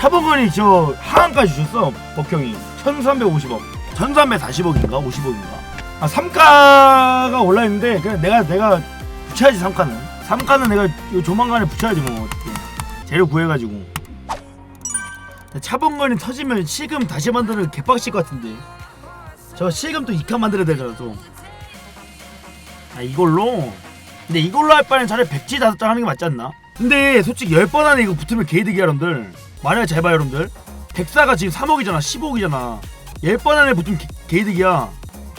차범근이 저 하한까지 주셨어 법형이. 1350억. 1340억인가? 50억인가? 아 3가가 올라있는데 그냥 내가 내가 붙여야지 3가는. 3가는 내가 조만간에 붙여야지 뭐. 어떻게 재료 구해가지고. 차범근이 터지면 실금 다시 만드는 개빡칠 것 같은데. 저 실금 또 2카 만들어야 되잖아 또. 아 이걸로? 근데 이걸로 할 바에는 차라리 백지 다섯 장 하는 게 맞지 않나? 근데 솔직히 10번 안에 이거 붙으면 개이득이야 여러분들 만약에 잘 봐요 여러분들. 백사가 지금 3억이잖아 15억이잖아. 10번 안에 붙으면 개, 개이득이야.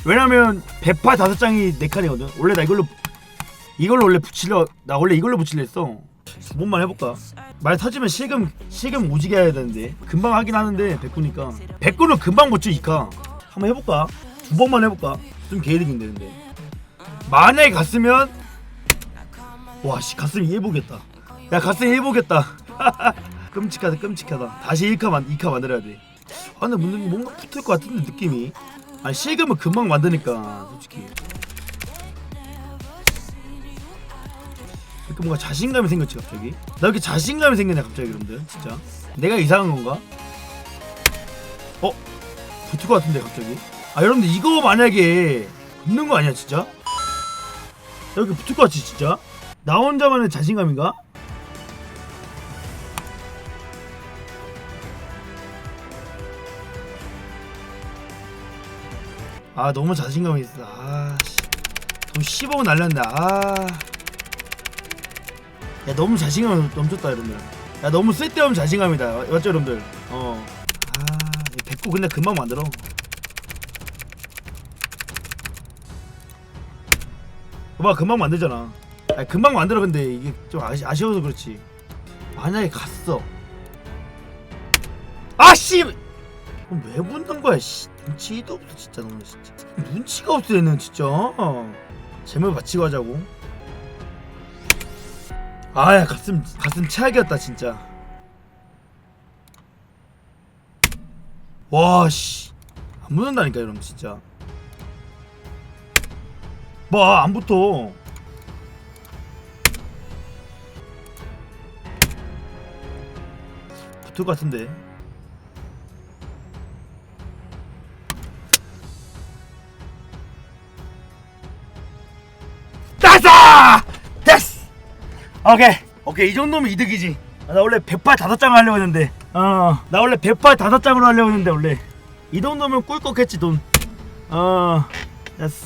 왜냐면 백파 다섯 장이 네 칸이거든. 원래 나 이걸로 이걸로 원래 붙이려 나 원래 이걸로 붙이려 했어. 두 번만 해볼까? 말 터지면 실금 실금 오지게 해야 되는데. 금방 하긴 하는데 백구니까. 백구는 금방 못 치니까 한번 해볼까? 두 번만 해볼까? 좀 개이득인데 근데. 만약에 갔으면 와씨 갔으면 해보겠다. 야 갔으면 해보겠다 끔찍하다 끔찍하다 다시 1카 만 2카 만들어야 돼 아, 근데 뭔가, 붙을 것 같은데 느낌이 아니 실금은 금방 만드니까 솔직히 이렇게 뭔가 자신감이 생겼지 갑자기 나 이렇게 자신감이 생겼네 갑자기 여러분들 진짜 내가 이상한 건가? 어? 붙을 것 같은데 갑자기 아 여러분들 이거 만약에 붙는 거 아니야 진짜? 여기 붙을 것 같지 진짜? 나 혼자만의 자신감인가? 아 너무 자신감이 있어. 아씨. 돈 10억 날렸는데 아야 너무 자신감 넘쳤다 여러분들. 야 너무 쓸데없는 자신감이다 맞죠 여러분들. 어아 백구 근데 금방 만들어. 봐 금방 만들잖아. 아니, 금방 만들어 근데 이게 좀 아쉬, 아쉬워서 그렇지. 만약에 갔어. 아씨 그럼 왜 붙는 거야? 씨 눈치도 없어 진짜 너는 진짜. 눈치가 없어 얘는 진짜. 재물 바치고 하자고. 아야 가슴 가슴 최악이었다 진짜. 와씨 안 붙는다니까 이러면 진짜. 뭐 안 붙어. 붙을 것 같은데 따사! 됐어! 오케이. 오케이 이 정도면 이득이지. 아, 나 원래 108 다섯 장 하려고 했는데. 어 나 원래 108 다섯 장으로 하려고 했는데 원래. 이 정도면 꿀꺽했지 돈 어 됐어.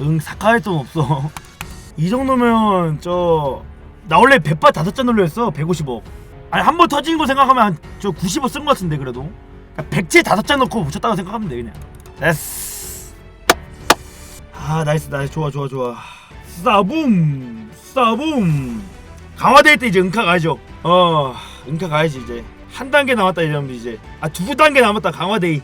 응 사카할 돈 없어. 이 정도면 저 나 원래 108 다섯 장 놀려 했어 150억. 아니 한 번 터진 거 생각하면 저 90억 쓴 거 같은데 그래도. 그러니까 백제 다섯 장 넣고 붙였다고 생각하면 돼 그냥. 됐어. 아 나이스 나이스. 좋아 좋아 좋아 싸붐 싸붐. 강화될 때 이제 은카 가야죠. 어 은카 가야지 이제. 한 단계 남았다 이러면 이제. 아 두 단계 남았다 강화데이